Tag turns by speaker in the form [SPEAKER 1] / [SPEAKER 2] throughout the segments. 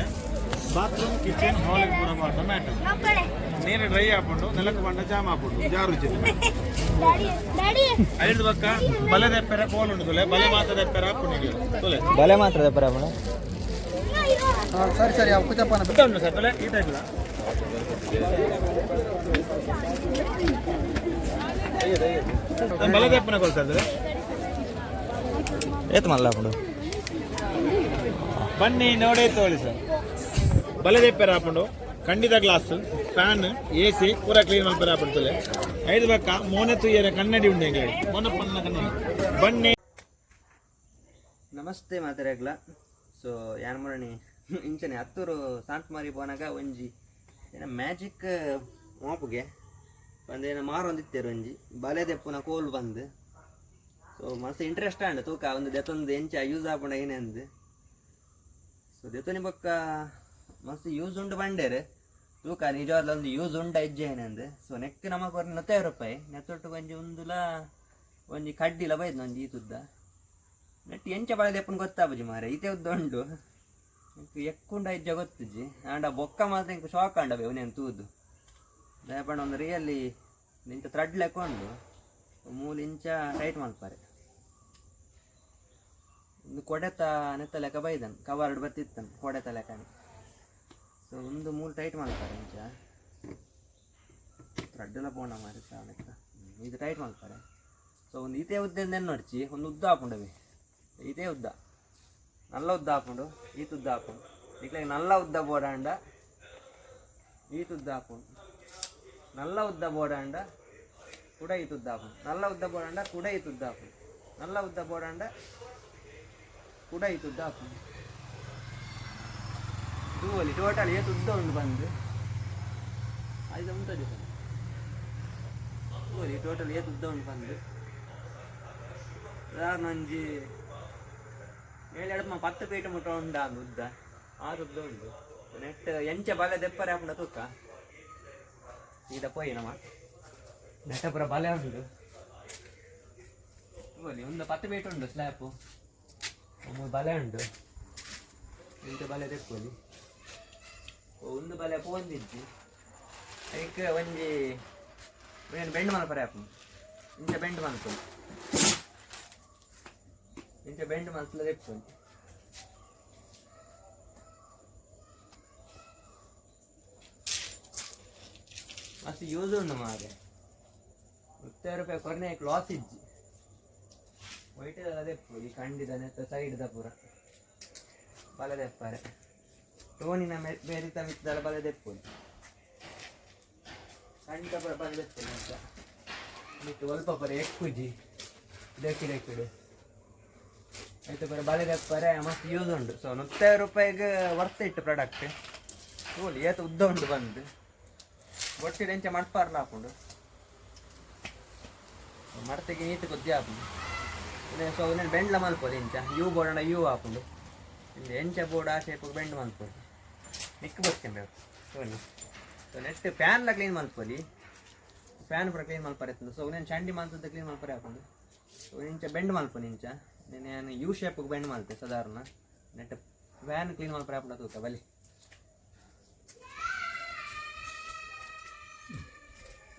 [SPEAKER 1] ತೊಲೆ bathroom kitchen ಹಾಲ್ ಪೂರ ಬಾಟ mat ನೀರು ಡ್ರೈ ಹಾಕೊಂಡು ನೆಲಕ್ಕೆ ಬಂಡ ಜಾಮ್ ಹಾಕೊಂಡು ಜಾರು ಐದು ಪಕ್ಕ ಬಲೆ ದೆಪ್ಪೆರ ಕೋಲ್ ಉಂಟು ತೊಲೆ ಬಲೆ ಮಾತ್ರ ದೆಪ್ಪೆರ ಹಾಕೊಂಡು ತೊಲೆ.
[SPEAKER 2] ಬಲೆ ಮಾತ್ರ ದಪ್ಪರ ಅಪ್ಪಣ
[SPEAKER 3] ಸರಿ ಸರಿ ಅವು ಕುಚಪ್ಪನ
[SPEAKER 1] ಬಿಟ್ಟು ಉಂಟು ಸರ್ ತೊಲೆ ಈ ಟೈಪ್ ಬಲೆ ದೆಪ್ಪನ ಕೊಡ್ತಾರೆ
[SPEAKER 2] ಏತ್ ಮಲ್ಲ ಅಪ್ಪಡು
[SPEAKER 1] ಬನ್ನಿ, ನೋಡೇ ತೋಳಿ ಸರ್. ಬಲೆ ದೆಪ್ಪೆರ ಹಾಕೊಂಡು, ಖಂಡಿತ ಗ್ಲಾಸ್ ಫ್ಯಾನ್ ಎ ಸಿ ಪೂರ ಕ್ಲೀನ್ ಮಾಡ್ತಾರೆ ಐದು ಪಕ್ಕ, ಮೋನೆ ತುಯ್ಯರ, ಕನ್ನಡಿ ಉಂಡೆ ಮೋನಪ್ಪನ ಬನ್ನಿ.
[SPEAKER 2] ನಮಸ್ತೆ ಮಾತಾಡಗ್ಲ ಸೊ ಯಾನ್ ಮರಣಿ? ಇಂಚನೆ, ಹತ್ತೂರು ಸಾಂತ್ಮಾರಿ ಬೋನಾಗ, ಒಂಜಿ. ಏನ ಮ್ಯಾಜಿಕ್ ಮಾಪುಗೆ ಒಂದೇನ ಮಾರೊಂದಿತ್ತೇರು ಒಂಜಿ. ಬಲೆದೆಪ್ಪುನ ಕೋಲ್ ಬಂದು. ಸೊ ಮಸ್ತ್ ಇಂಟ್ರೆಸ್ಟ್ ಆಂಡ್ ತೂಕ, ಒಂದು ದೆತ್ತೊಂದು ಎಂಚ ಯೂಸ್ ಆಪುಂಡ ಏನೇ ಅಂದು. ಸೊ ದೆತ್ತೊನಿ ಬೊಕ್ಕ ಮಸ್ತ್ ಯೂಸ್ ಉಂಡು ಬಂಡೇರೆ. ತೂಕ ನಿಜವಾದ ಒಂದು ಯೂಸ್ ಉಂಡ ಇಜ್ಜೆ ಏನಂದು ಸೊ ನೆಕ್ ನಮಕ್ ಬರ್ ನತೆ ರೂಪಾಯಿ. ನೆತ್ತೊಟ್ಟು ಒಂಜಿ ಒಂದುಲ ಒಂಜಿ ಕಡ್ಡಿಲ ಬೈದ್ ಒಂಜಿ ಈತುದ್ದ. ನೆಟ್ಟು ಎಂಚ ಬಳೆ ದೆಪ್ಪನ್ ಗೊತ್ತಾಪುಜಿ ಮಾರೆ. ಈತೆ ಉದ್ದುಂಡು ಎಂಕ್ ಎಕ್ಕುಂಡ ಇಜ್ಜ ಗೊತ್ತುಜಿ ಆಂಡ ಬೊಕ್ಕ ಮಾತ್ರ ಎಂಕ್ ಶಾಕ್ ಆಂಡವೆ ಅವನೇನು ತೂದು. ದಯಪಂಡ ಒಂದು ರಿಯಲ್ಲಿ ನಿಂತ ಥ್ರೆಡ್ ಲೆಕ್ಕೊಂಡು ಮೂಲು ಇಂಚ ಟೈಟ್ ಒಂದು ಕೊಡೆತ ನೆತ್ತ ಲೆಕ್ಕ ಬೈದನ್ ಕವರ್ಡ್ ಬತ್ತಿತ್ತನ್ ಕೊಡೆತ ಲೆಕ್ಕನೆ. ಸೊ ಒಂದು ಮೂರು ಟೈಟ್ ಮಾಡ್ತಾರೆ ಇಂಚ ಥ್ರೆಡ್ ಎಲ್ಲ ಪೋಣ ಸಾ ಇದು ಟೈಟ್ ಮಾಡ್ತಾರೆ. ಸೊ ಒಂದು ಈತೆ ಉದ್ದ ನೋಡ್ಚಿ ಒಂದು ಉದ್ದ ಹಾಕೊಂಡವಿ ಇದೇ ಉದ್ದ. ನಲ್ಲ ಉದ್ದ ಹಾಕೊಂಡು, ಈತ ಉದ್ದ ಹಾಕೊಂಡು. ಈಗ ನಲ್ಲ ಉದ್ದ ಬೋಡಾಂಡ ಈತ ಉದ್ದ ಹಾಕೊಂಡು. ನಲ್ಲ ಉದ್ದ ಬೋಡಾಂಡ ಕೂಡ ಈತ ಉದ್ದ ಹಾಕೊಂಡು. ನಲ್ಲ ಉದ್ದ ಬೋಡಾಂಡ ಕೂಡ ಈತ ಉದ್ದ ಹಾಕೊಂಡು. ನಲ್ಲ ಉದ್ದ ಬೋಡಾಂಡ ಕೂಡ ಈತ ಉದ್ದ ಹಾಕೊಂಡು ತೂವಲ್ಲಿ, ಟೋಟಲ್ ಏತು ಉದ್ದ ಉಂಟು ಬಂದು. ಐದು ಉಂಟು ತೂವಲ್ಲಿ, ಟೋಟಲ್ ಏತು ಉದ್ದ ಉಂಟು ಬಂದು. ಒಂಜಿ ಏಳು ಎಡಮ ಪತ್ತು ಪೀಠ ಮುಟ್ಟ ಉಂಡ ಅಂದ್ ಉದ್ದ ಆರು ಉದ್ದ ಉಂಡು ನೆಟ್ ಎಂಚ ಬಲೆ ದೆಪ್ಪರೆ ಹಾಕೊಂಡ ತೂಕ. ಈಗ ಪೋಯಿ ನಮ್ಮ. ನೆಟ್ಟಪುರ ಬಲೆ ಉಂಡು ಓಲಿ ಒಂದು ಪತ್ತು ಪೀಠ ಉಂಡು ಸ್ಲ್ಯಾಪು ಒಂದು ಬಲೆ ಉಂಡು ಎಂಟು ಬಲೆ ತೆಕ್ಕೊಳ್ಳಿ ಒಂದು ಬಲೆ ಪೋಂದಿಜ್ಜಿ ಅದಕ್ಕೆ ಒಂಜಿ ಏನು ಬೆಂಡ್ ಮಲ್ಪರೆ ಹಾಕು ಇಂಚ ಬೆಂಡ್ ಮಲ್ಪು ಇಂಚ ಬೆಂಡ್ ಮಲ್ಪಲ ತೆಕ್ಕೊಳ್ಳಿ ಮಸ್ತ್ ಯೂಸ್ ಉಂಡು ಮಾರೆ ಮುತ್ತೈದು ರೂಪಾಯಿ ಕೊರನೆ ಲಾಸ್ ಇಜ್ಜಿ ವೈಟ್ ಅದೇ ಪೂರಿ ಖಂಡಿತ ನೆತ್ತ ಸೈಡ್ ದ ಪೂರ ಬಲದೆಪ್ಪಾರೆ ಟೋನಿನ ಮೆ ಬೇರಿತ ಮಿತ್ತಲ ಬಲ ಕಂಡ ಪೂರ ಬಲ ದೆಪ್ಪುಲಿ ಅಂತ ಬಿಟ್ಟು ಸ್ವಲ್ಪ ಪರ ಎಕ್ಕುಜಿ ಇದಕ್ಕೆ ಎಕ್ಕಿಡು ಆಯ್ತು ಪರ ಬಲ ದೆಪ್ಪರೆ ಮಸ್ತ್ ಯೂಸ್ ಉಂಡು ಸೊ ಮುತ್ತೈದು ರೂಪಾಯಿಗೆ ವರ್ತ್ ಇಟ್ಟು ಪ್ರಾಡಕ್ಟ್ ಓಲಿ ಏತ ಉದ್ದ ಉಂಡು ಬಂದು ಒಟ್ಟಿಗೆ ಎಂಚ ಮಡ್ಪಾರ್ಲ ಹಾಕೊಂಡು ಮಡತೆಗೆ ನೀಟ್ ಕೊದ್ದಿ ಹಾಕೊಂಡು ಸೊ నేను బెండ్ల మలుపుది ఇంచ యూ బోర్డ్ అండ యూ ఆపుండు ఇది ఎంచ బోర్డ్ ఆ షేప్ బెండ్ మలుపుది నిక్కు బొచ్చిండు చూడండి సో నెక్స్ట్ ఫ్యాన్ల క్లీన్ మలుపుది ಫ್ಯಾನ್ ಪೂರ ಕ್ಲೀನ್ ಮಲ್ಪರೆ ಸೊ నేను ಚಂಡಿ ಮಲ್ತದ ಕ್ಲೀನ್ ಮಲ್ಪರೆ ಹಾಕೊಂಡು ಸೊ ಇಂಚ ಬೆಂಡ್ ಮಲ್ಪ ಇಂಚ నేను ಯು ಶೇಪ್ ಬೆಂಡ್ ಮಲ್ತೆ ಸಾಧಾರಣ ನೆಟ್ ಫ್ಯಾನ್ ಕ್ಲೀನ್ ಮಲ್ಪರೆ ಹಾಕೊಂಡು ತೂಕ ಬಲಿ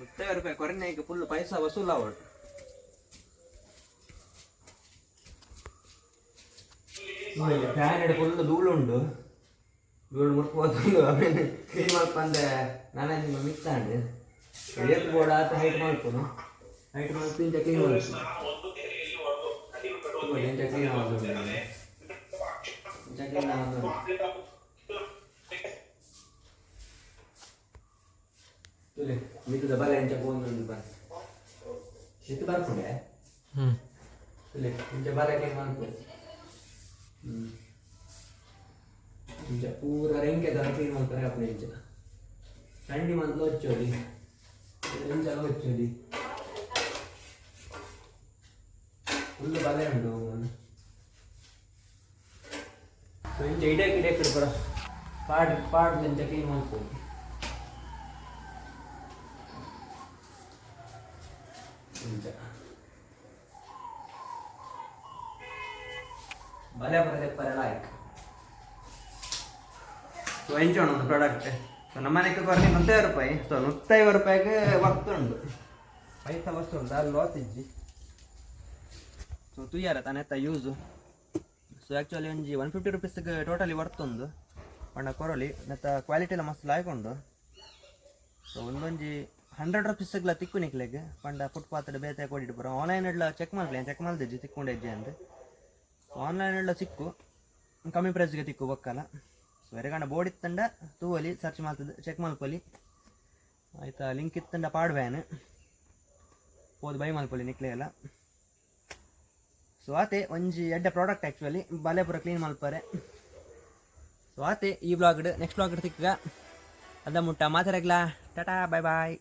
[SPEAKER 2] ಮುತ್ತೈದು ರೂಪಾಯಿ ಕೊರನೆ ಈಗ ಫುಲ್ ಪೈಸಾ ವಸೂಲ್ ಅವಳು ಫ್ಯಾನ್ ಹಿಡಿದು ಫುಲ್ ಧೂಳುಂಡು ಧೂಳು ಮುಟ್ಕೋದು ಆಮೇಲೆ ಕ್ಲೀನ್ ಮಾಡ್ಕೊಂಡೆ ನಾನೇ ನಿಮ್ಮ ಮಿಕ್ಸ್ ಅಂಡೆ ಎತ್ತು ಬೋರ್ಡ್ ಆತ ಹೈಟ್ ಮಾಡ್ಕೊಂಡು. ಹೈಟ್ ಮಾಡ್ತು ಇಂಚ ಕ್ಲೀನ್ ಮಾಡ್ಕೊಂಡು ಇಂಚ ಕ್ಲೀನ್ ಮಾಡೋದು ಕ್ಲೀನ್ ಮಾಡೋದು ತುಲೆ ಮಿತ್ತದ ಬಲ ಇಂಚ ಬೋಂದು ಬರ ಎತ್ತು ಬರ್ಕೊಂಡೆ? ತುಲೆ ಇಂಚ ಬಲ ಕ್ಲೀನ್ ಮಾಡ್ಕೊಂಡು ಇಂಚ ಪೂರ ರೆಂಕೆ ತರ ಕ್ಲೀನ್ ಮಾಡ್ತಾರೆ ಅಪ್ಪ ಇಂಚ ಚಂಡಿ ಮಂತ್ಲು ಹಚ್ಚೋದಿ ಇಂಚಲ ಹಚ್ಚೋದಿ ಫುಲ್ ಬಲೆ ಉಂಟು ಸೊ ಇಂಚ ಇಡೇ ಗಿಡೇ ಕಡೆ ಪಾಡ್ ಪಾಡ್ ಇಂಚ ಕ್ಲೀನ್ ಮಾಡ್ಬೋದು ಇಂಚ ಬಲೆ ಬರದೆ ಪರ ಲಾಯ್ಕ್ ಸೊ ಎಂಚೋಣ ಒಂದು ಪ್ರಾಡಕ್ಟ್ ಸೊ ನಮ್ಮನೆಗೆ ಕೊರಲಿ ನೂತ್ತೈವತ್ತು ರೂಪಾಯಿ ಸೊ ನೂತ್ತೈವತ್ತು ರೂಪಾಯಿಗೆ ಉಂಟು ಪೈಸ ವಸ್ತು ಉಂಟು ಅಲ್ಲಿ ಇಜ್ಜಿ ಸೊ ತುಯ್ಯಾರ ತಾನೆತ್ತ ಯೂಸು ಸೊ ಆ್ಯಕ್ಚುಲಿ ಒಂಜಿ ಒನ್ ಫಿಫ್ಟಿ ರುಪೀಸ್ಗೆ ಟೋಟಲಿ ವರ್ತುಂಡು ಪಂಡ ಕೊರಲಿ ನೆತ್ತ ಕ್ವಾಲಿಟಿ ಎಲ್ಲ ಮಸ್ತ್ ಲಾಯ್ಕೊಂಡು ಸೊ ಒಂದೊಂಜಿ ಹಂಡ್ರೆಡ್ ರುಪೀಸ್ಗೆಲ್ಲ ತಿಕ್ಕು ನಿಕ್ಲೆಗೆ ಪಂಡ ಫುಟ್ಪಾತ್ ಬೇತೆ ಕೊಡಿಟ್ಟು ಬರೋ ಆನ್ಲೈನ್ ಎಲ್ಲ ಚೆಕ್ ಮಾಡ್ಲಿ ಚೆಕ್ ಮಾಡ್ದಿಜ್ಜಿ ತಿಕ್ಕೊಂಡೆಜ್ಜಿ ಅಂದ್ರೆ ಆನ್ಲೈನ್ ಎಲ್ಲ ಸಿಕ್ಕು. ಕಮ್ಮಿ ಪ್ರೈಸ್ಗೆ ತಿಕ್ಕು ಬಕ್ಕಲ್ಲ ಸೊ ಎರೆಗಾಣ ಬೋರ್ಡ್ ಇತ್ತಂಡ ತೂವಲಿ ಸರ್ಚ್ ಮಾಡ್ತದೆ ಚೆಕ್ ಮಲ್ಪೊಲಿ ಆಯ್ತಾ ಲಿಂಕ್ ಇತ್ತಂಡ ಪಾಡ್ವ್ಯಾನ್ ಹೋದ್ ಬೈ ಮಲ್ಪೊಲಿ ನಿಕ್ಲೆ ಎಲ್ಲ. ಸೊ ಆತೆ, ಒಂಜಿ ಎಡ್ಡ ಪ್ರಾಡಕ್ಟ್ ಆ್ಯಕ್ಚುಲಿ ಬಲೆ ಪೂರ ಕ್ಲೀನ್ ಮಲ್ಪರೆ ಸೊ ಆತೆ, ಈ ಬ್ಲಾಗ್ಡ್ ನೆಕ್ಸ್ಟ್ ಬ್ಲಾಗ್ಡ್ ತಿಕ್ಕ ಅದ ಮುಟ್ಟ ಮಾತಾಡಗ್ಲಾ ಟಾಟಾ ಬಾಯ್ ಬಾಯ್